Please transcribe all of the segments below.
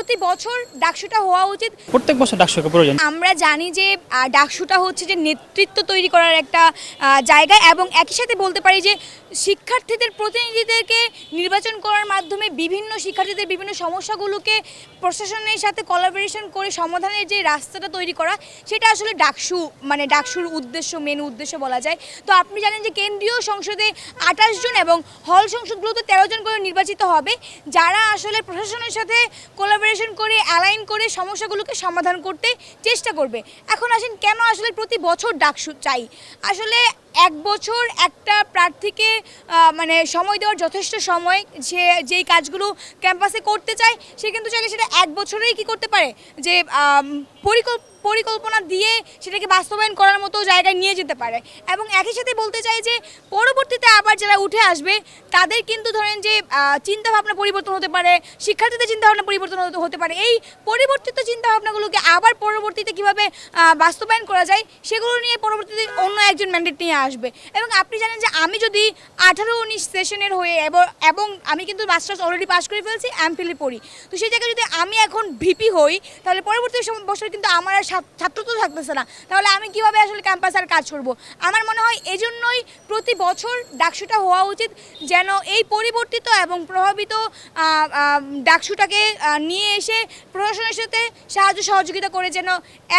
প্রতি বছর ডাকসুটা হওয়া উচিত। প্রত্যেক বছর ডাকসুকে প্রয়োজন। আমরা জানি যে ডাকসুটা হচ্ছে যে নেতৃত্ব তৈরি করার একটা জায়গা এবং একই সাথে বলতে পারি যে শিক্ষার্থীদের প্রতিনিধিদেরকে নির্বাচন করার মাধ্যমে বিভিন্ন শিক্ষার্থীদের বিভিন্ন সমস্যাগুলোকে প্রশাসনের সাথে কোলাবোরেশন করে সমাধানের যে রাস্তাটা তৈরি করা সেটা আসলে ডাকসু মানে ডাকসুর উদ্দেশ্য মেন উদ্দেশ্য বলা যায়। তো আপনি জানেন যে কেন্দ্রীয় সংসদে আঠাশ জন এবং হল সংসদগুলোতে তেরো জন করে নির্বাচিত হবে। যারা আসলে প্রশাসনের সাথে কোলাবোরেশন করে অ্যালাইন করে সমস্যাগুলোকে সমাধান করতে চেষ্টা করবে। এখন আসেন, কেন আসলে প্রতি বছর ডাকসু চাই? আসলে এক বছর একটা প্রার্থীকে মানে সময় দেওয়ার যথেষ্ট সময় যে যেই কাজগুলো ক্যাম্পাসে করতে চায়, সে কিন্তু চাইলে সেটা এক বছরেই কি করতে পারে? যে পরিকল্প পরিকল্পনা দিয়ে সেটাকে বাস্তবায়ন করার মতো জায়গায় নিয়ে যেতে পারে। এবং একই সাথে বলতে চাই যে, পরবর্তীতে আবার যারা উঠে আসবে, তাদের কিন্তু ধরেন যে চিন্তা ভাবনা পরিবর্তন হতে পারে, শিক্ষার্থীদের চিন্তা ভাবনা পরিবর্তন হতে- পারে। এই পরিবর্তিত চিন্তা ভাবনাগুলোকে আবার পরবর্তীতে কীভাবে বাস্তবায়ন করা যায়, সেগুলো নিয়ে পরবর্তীতে অন্য একজন ম্যান্ডেট নিয়ে আসবে। এবং আপনি জানেন যে, আমি যদি আঠারো উনিশ সেশনের হয়ে এবং আমি কিন্তু মাস্টার্স অলরেডি পাস করে ফেলছি এমফিলে পড়ি। তো সেই জায়গায় যদি আমি এখন ভিপি হই, তাহলে পরবর্তী বছর কিন্তু আমার আর ছাত্র- তো থাকতেছে না। তাহলে আমি কীভাবে আসলে ক্যাম্পাসে আর কাজ করব? আমার মনে হয় এজন্যই প্রতি বছর ডাকসুটা হওয়া উচিত যেন এই পরিবর্তিত এবং প্রভাবিত ডাকসুটাকে নিয়ে এসে প্রশাসনের সাথে সাহায্য সহযোগিতা করে যেন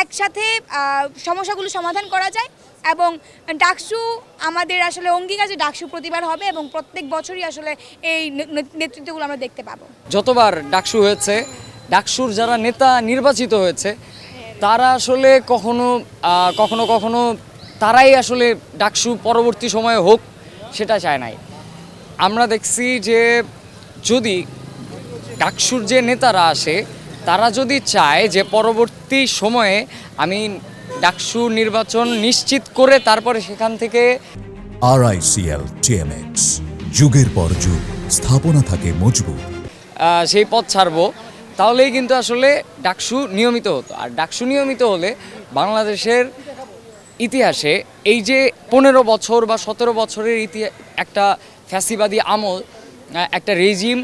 একসাথে সমস্যাগুলো সমাধান করা যায় এবং ডাকসু আমাদের আসলে অঙ্গীকার যে ডাকসু প্রতিবার হবে এবং প্রত্যেক বছরই আসলে এই নেতৃত্বগুলো আমরা দেখতে পাবো। যতবার ডাকসু হয়েছে, ডাকসুর যারা নেতা নির্বাচিত হয়েছে তারা আসলে কখনো কখনো কখনো তারাই আসলে ডাকসু পরবর্তী সময়ে হোক সেটা চায় নাই। আমরা দেখছি যে যদি ডাকসুর যে নেতারা আসে তারা যদি চায় যে পরবর্তী সময়ে আমি ডাকসু নির্বাচন নিশ্চিত করে তারপরে সেখান থেকে আরআইসিএল টিএমএক্স যুগের পর যুগ স্থাপনা থাকে মজবুত। সেই পথ ছাড়বো। তাহলেই কিন্তু আসলে ডাকসু নিয়মিত হতো। আর ডাকসু নিয়মিত হলে বাংলাদেশের ইতিহাসে এই যে পনেরো বছর বা সতেরো বছরের ইতিহাস একটা ফ্যাসিবাদী আমল একটা রেজিম,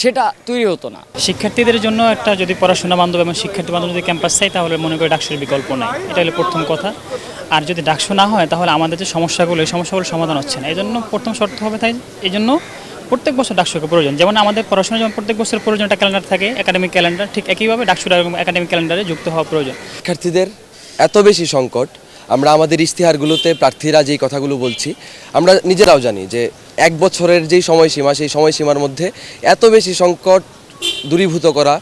সেটা তৈরি হতো না। শিক্ষার্থীদের জন্য একটা যদি পড়াশোনা বান্ধব এবং শিক্ষার্থী বান্ধব যদি ক্যাম্পাস চাই তাহলে মনে করি ডাকসুর বিকল্প নাই। এটা হলো প্রথম কথা। আর যদি ডাকসু না হয়, তাহলে আমাদের যে সমস্যাগুলো, এই সমস্যাগুলো সমাধান হচ্ছে না। এই জন্য প্রথম শর্ত হবে তাই এই জন্য প্রত্যেক বছর ডাকসুকে প্রয়োজন। যেমন আমাদের পড়াশোনা যেমন প্রত্যেক বছর প্রয়োজন একটা ক্যালেন্ডার থাকে একাডেমিক ক্যালেন্ডার ঠিক একইভাবে ডাকসুটা একাডেমিক ক্যালেন্ডারে যুক্ত হওয়া প্রয়োজন। শিক্ষার্থীদের এত বেশি সংকট, আমরা আমাদের ইশতেহারগুলোতে প্রার্থীরা যেই কথাগুলো বলছি, আমরা নিজেরাও জানি যে এক বছরের যেই সময়সীমা, সেই সময়সীমার মধ্যে এত বেশি সংকট দূরীভূত করা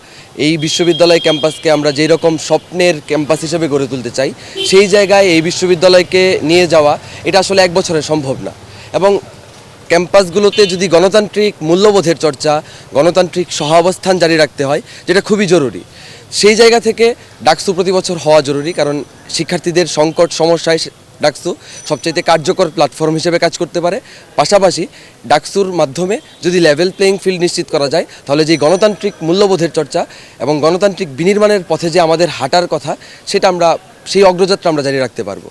এই বিশ্ববিদ্যালয় ক্যাম্পাসকে আমরা যেই রকম স্বপ্নের ক্যাম্পাস হিসেবে গড়ে তুলতে চাই, সেই জায়গায় এই বিশ্ববিদ্যালয়কে নিয়ে যাওয়া, এটা আসলে এক বছরে সম্ভব না। এবং ক্যাম্পাসগুলোতে যদি গণতান্ত্রিক মূল্যবোধের চর্চা, গণতান্ত্রিক সহাবস্থান জারি রাখতে হয়, যেটা খুবই জরুরি। সেই জায়গা থেকে ডাকসু প্রতি বছর হওয়া জরুরি, কারণ শিক্ষার্থীদের সংকট, সমস্যায় ডাকসু সবচাইতে কার্যকর প্ল্যাটফর্ম হিসেবে কাজ করতে পারে। পাশাপাশি ডাকসুর মাধ্যমে যদি লেভেল প্লেয়িং ফিল্ড নিশ্চিত করা যায়, তাহলে যে গণতান্ত্রিক মূল্যবোধের চর্চা এবং গণতান্ত্রিক বিনির্মাণের পথে যে আমাদের হাঁটার কথা, সেটা আমরা সেই অগ্রযাত্রা আমরা জারি রাখতে পারব।